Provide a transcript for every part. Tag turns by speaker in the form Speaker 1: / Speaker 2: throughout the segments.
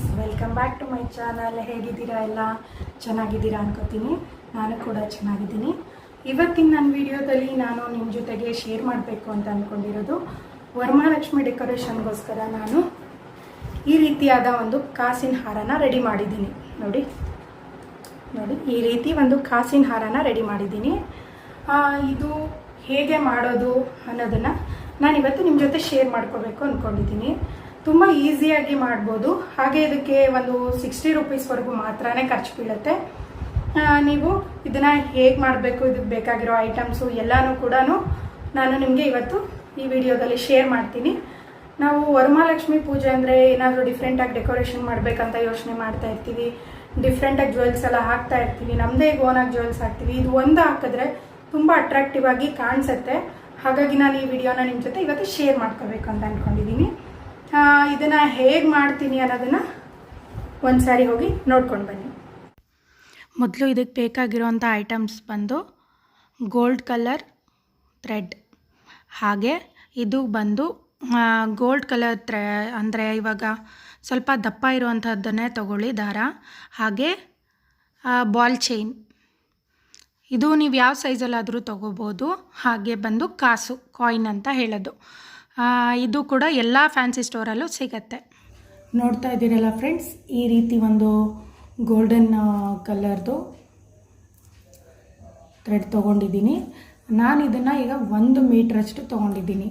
Speaker 1: Back to my channel ಹೇಗಿದ್ದೀರಾ ಎಲ್ಲ? ಚೆನ್ನಾಗಿದ್ದೀರಾ ಅನ್ಕೋತೀನಿ. ನಾನು ಕೂಡ ಚೆನ್ನಾಗಿದ್ದೀನಿ. ಇವತ್ತಿನ ನನ್ನ ವಿಡಿಯೋದಲ್ಲಿ ನಾನು ನಿಮ್ಮ ಜೊತೆಗೆ ಶೇರ್ ಮಾಡಬೇಕು ಅಂತ ಅಂದ್ಕೊಂಡಿರೋದು ವರಮಹಾಲಕ್ಷ್ಮಿ ಡೆಕೋರೇಷನ್ಗೋಸ್ಕರ ನಾನು ಈ ರೀತಿಯಾದ ಒಂದು ಕಾಸಿನ ಹಾರನ ರೆಡಿ ಮಾಡಿದ್ದೀನಿ. ನೋಡಿ ನೋಡಿ, ಈ ರೀತಿ ಒಂದು ಕಾಸಿನ ಹಾರನ ರೆಡಿ ಮಾಡಿದ್ದೀನಿ. ಇದು ಹೇಗೆ ಮಾಡೋದು ಅನ್ನೋದನ್ನು ನಾನಿವತ್ತು ನಿಮ್ಮ ಜೊತೆ ಶೇರ್ ಮಾಡ್ಕೋಬೇಕು ಅಂದ್ಕೊಂಡಿದ್ದೀನಿ ತುಂಬ ಈಸಿಯಾಗಿ ಮಾಡ್ಬೋದು. ಹಾಗೆ ಇದಕ್ಕೆ ಒಂದು ಸಿಕ್ಸ್ಟಿ ರುಪೀಸ್ವರೆಗೂ ಮಾತ್ರನೇ ಖರ್ಚು ಬೀಳುತ್ತೆ. ನೀವು ಇದನ್ನು ಹೇಗೆ ಮಾಡಬೇಕು, ಇದಕ್ಕೆ ಬೇಕಾಗಿರೋ ಐಟಮ್ಸು ಎಲ್ಲನೂ ಕೂಡ ನಾನು ನಿಮಗೆ ಇವತ್ತು ಈ ವಿಡಿಯೋದಲ್ಲಿ ಶೇರ್ ಮಾಡ್ತೀನಿ. ನಾವು ವರಮಹಾಲಕ್ಷ್ಮಿ ಪೂಜೆ ಅಂದರೆ ಏನಾದರೂ ಡಿಫ್ರೆಂಟಾಗಿ ಡೆಕೋರೇಷನ್ ಮಾಡಬೇಕಂತ ಯೋಚನೆ ಮಾಡ್ತಾ ಇರ್ತೀವಿ. ಡಿಫ್ರೆಂಟಾಗಿ ಜ್ಯುವೆಲ್ಸ್ ಎಲ್ಲ ಹಾಕ್ತಾ ಇರ್ತೀವಿ. ನಮ್ಮದೇ ಓನಾಗಿ ಜ್ಯುವೆಲ್ಸ್ ಹಾಕ್ತೀವಿ. ಇದು ಒಂದು ಹಾಕಿದ್ರೆ ತುಂಬ ಅಟ್ರಾಕ್ಟಿವ್ ಆಗಿ ಕಾಣಿಸುತ್ತೆ. ಹಾಗಾಗಿ ನಾನು ಈ ವಿಡಿಯೋನ ನಿಮ್ಮ ಜೊತೆ ಇವತ್ತು ಶೇರ್ ಮಾಡ್ಕೋಬೇಕು ಅಂತ ಅಂದ್ಕೊಂಡಿದ್ದೀನಿ ಇದನ್ನು ಹೇಗೆ ಮಾಡ್ತೀನಿ ಅನ್ನೋದನ್ನು ಒಂದು ಸಾರಿ ಹೋಗಿ ನೋಡ್ಕೊಂಡು ಬನ್ನಿ. ಮೊದಲು ಇದಕ್ಕೆ ಬೇಕಾಗಿರೋಂಥ ಐಟಮ್ಸ್ ಬಂದು ಗೋಲ್ಡ್ ಕಲರ್ ಥ್ರೆಡ್ ಹಾಗೆ ಇದು ಬಂದು ಗೋಲ್ಡ್ ಕಲರ್ ಥ್ರೆ ಅಂದರೆ ಇವಾಗ ಸ್ವಲ್ಪ ದಪ್ಪ ಇರುವಂಥದ್ದನ್ನೇ ತಗೊಳ್ಳಿ ದಾರ. ಹಾಗೆ ಬಾಲ್ ಚೈನ್ ಇದು ನೀವು ಯಾವ ಸೈಜಲ್ಲಾದರೂ ತೊಗೋಬೋದು. ಹಾಗೆ ಬಂದು ಕಾಸು ಕಾಯಿನ್ ಅಂತ ಹೇಳೋದು. ಇದು ಕೂಡ ಎಲ್ಲ ಫ್ಯಾನ್ಸಿ ಸ್ಟೋರಲ್ಲೂ ಸಿಗತ್ತೆ. ನೋಡ್ತಾ ಇದ್ದೀರಲ್ಲ ಫ್ರೆಂಡ್ಸ್ ಈ ರೀತಿ ಒಂದು ಗೋಲ್ಡನ್ ಕಲರ್ದು ಥ್ರೆಡ್ ತೊಗೊಂಡಿದ್ದೀನಿ. ನಾನು ಇದನ್ನು ಈಗ ಒಂದು ಮೀಟ್ರಷ್ಟು ತೊಗೊಂಡಿದ್ದೀನಿ.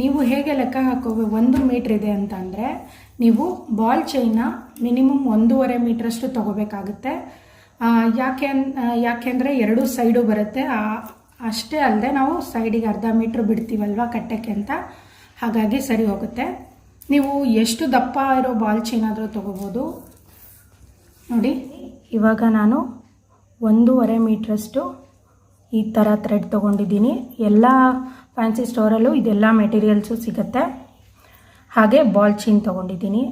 Speaker 1: ನೀವು ಹೇಗೆ ಲೆಕ್ಕ ಹಾಕೋಬೇಕು ಒಂದು ಮೀಟ್ರ್ ಇದೆ ಅಂತ ಅಂದರೆ ನೀವು ಬಾಲ್ ಚೈನ ಮಿನಿಮಮ್ ಒಂದೂವರೆ ಮೀಟ್ರಷ್ಟು ತೊಗೋಬೇಕಾಗುತ್ತೆ. ಯಾಕೆ ಯಾಕೆಂದರೆ ಎರಡು ಸೈಡು ಬರುತ್ತೆ. ಅಷ್ಟೇ ಅಲ್ಲದೆ ನಾವು ಸೈಡಿಗೆ ಅರ್ಧ ಮೀಟ್ರ್ ಬಿಡ್ತೀವಲ್ವ ಕಟ್ಟಕ್ಕೆ ಅಂತ. ಹಾಗಾಗಿ ಸರಿ ಹೋಗುತ್ತೆ. ನೀವು ಎಷ್ಟು ದಪ್ಪ ಇರೋ ಬಾಲ್ ಚೈನ್ ಆದರೂ ತೊಗೋಬೋದು. ನೋಡಿ, ಇವಾಗ ನಾನು ಒಂದೂವರೆ ಮೀಟ್ರಷ್ಟು ಈ ಥರ ಥ್ರೆಡ್ ತೊಗೊಂಡಿದ್ದೀನಿ. ಎಲ್ಲ ಫ್ಯಾನ್ಸಿ ಸ್ಟೋರಲ್ಲೂ ಇದೆಲ್ಲ ಮೆಟೀರಿಯಲ್ಸು ಸಿಗುತ್ತೆ. ಹಾಗೆ ಬಾಲ್ ಚೈನ್ ತೊಗೊಂಡಿದ್ದೀನಿ.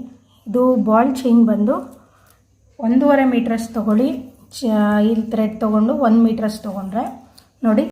Speaker 1: ಇದು ಬಾಲ್ ಚೈನ್ ಬಂದು ಒಂದೂವರೆ ಮೀಟ್ರಷ್ಟು ತೊಗೊಳ್ಳಿ. ಚ ಇಲ್ಲಿ ಥ್ರೆಡ್ ತೊಗೊಂಡು ಒಂದು ಮೀಟ್ರಸ್ ತೊಗೊಂಡ್ರೆ. ನೋಡಿ